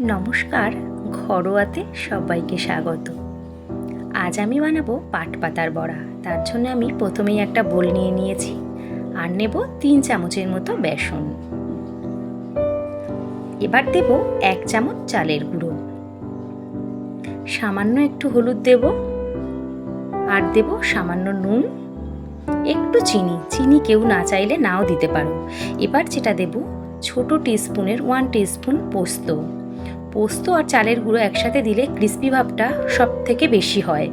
নমস্কার, ঘরোয়াতে সবাইকে স্বাগত। আজ আমি বানাবো পাট পাতার বড়া। তার জন্য আমি প্রথমেই একটা বোল নিয়ে নিয়েছি আর নেব তিন চামচের মতো বেসন। এবার দেব এক চামচ চালের গুঁড়ো। সামান্য একটু হলুদ দেব আর দেব সামান্য নুন, একটু চিনি। চিনি কেউ না চাইলে নাও দিতে পারো। এবার যেটা দেব, ছোট টিস্পুনের ওয়ান টিস্পুন পোস্ত। পোস্ত আর চালের গুঁড়ো একসাথে দিলে ক্রিস্পি ভাবটা সব থেকে বেশি হয়।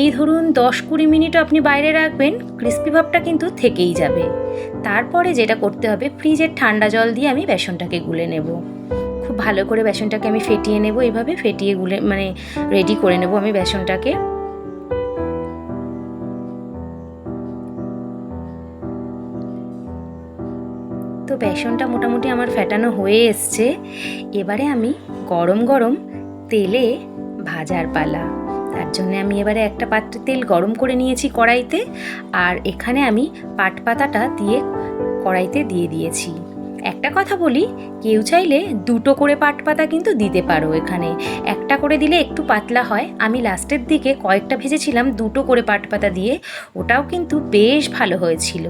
এই ধরুন দশ কুড়ি মিনিট আপনি বাইরে রাখবেন ক্রিস্পি ভাবটা কিন্তু থেকেই যাবে। তারপরে যেটা করতে হবে, ফ্রিজের ঠান্ডা জল দিয়ে আমি বেসনটাকে গুলে নেব। খুব ভালো করে বেসনটাকে আমি ফেটিয়ে নেব এইভাবে ফেটিয়ে গুলে মানে রেডি করে নেব আমি বেসনটাকে। তো বেসনটা মোটামুটি আমার ফেটানো হয়ে এসছে। এবারে আমি গরম গরম তেলে ভাজার পালা। তার জন্য আমি এবারে একটা পাত্রে তেল গরম করে নিয়েছি কড়াইতে আর এখানে আমি পাট পাতাটা দিয়ে কড়াইতে দিয়ে দিয়েছি। একটা কথা বলি, কেউ চাইলে দুটো করে পাট পাতা কিন্তু দিতে পারো এখানে। একটা করে দিলে একটু পাতলা হয়। আমি লাস্টের দিকে কয়েকটা ভেজেছিলাম দুটো করে পাট পাতা দিয়ে। ওটাও কিন্তু বেশ ভালো হয়েছিল।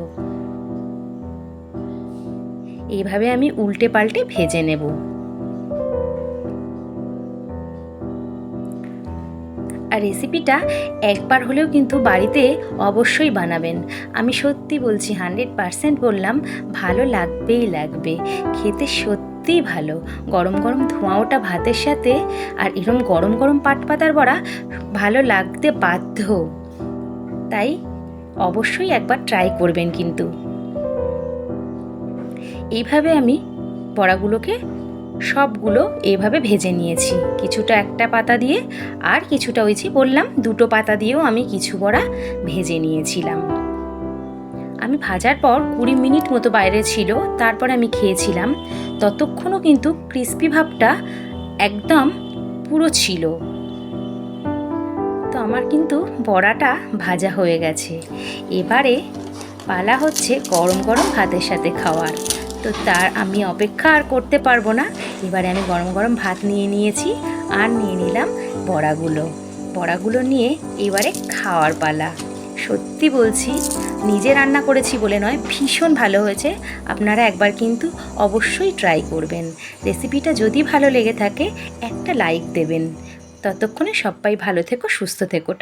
এইভাবে আমি উল্টে পাল্টে ভেজে নেব। আর রেসিপিটা একবার হলেও কিন্তু বাড়িতে অবশ্যই বানাবেন। আমি সত্যি বলছি হান্ড্রেড পারসেন্ট বললাম, ভালো লাগবেই লাগবে। খেতে সত্যিই ভালো। গরম গরম ধোঁয়া ওটা ভাতের সাথে আর এরম গরম গরম পাট পাতার বড়া ভালো লাগতে বাধ্য। তাই অবশ্যই একবার ট্রাই করবেন কিন্তু। এইভাবে আমি বড়াগুলোকে সবগুলো এভাবে ভেজে নিয়েছি। কিছুটা একটা পাতা দিয়ে আর কিছুটা ওই যে বললাম, দুটো পাতা দিয়েও আমি কিছু বড়া ভেজে নিয়েছিলাম। আমি ভাজার পর কুড়ি মিনিট মতো বাইরে ছিল, তারপর আমি খেয়েছিলাম। ততক্ষণও কিন্তু ক্রিস্পি ভাবটা একদম পুরো ছিল। তো আমার কিন্তু বড়াটা ভাজা হয়ে গেছে। এবারে পালা হচ্ছে গরম গরম ভাতের সাথে খাওয়ার। তো তার আমি অপেক্ষা আর করতে পারব না। এবারে আমি গরম গরম ভাত নিয়ে নিয়েছি আর নিয়ে নিলাম বড়াগুলো। বড়াগুলো নিয়ে এবারে খাওয়ার পালা। সত্যি বলছি, নিজে রান্না করেছি বলে নয়, ভীষণ ভালো হয়েছে। আপনারা একবার কিন্তু অবশ্যই ট্রাই করবেন। রেসিপিটা যদি ভালো লেগে থাকে, একটা লাইক দেবেন। ততক্ষণে সবাই ভালো থেকো, সুস্থ থেকো।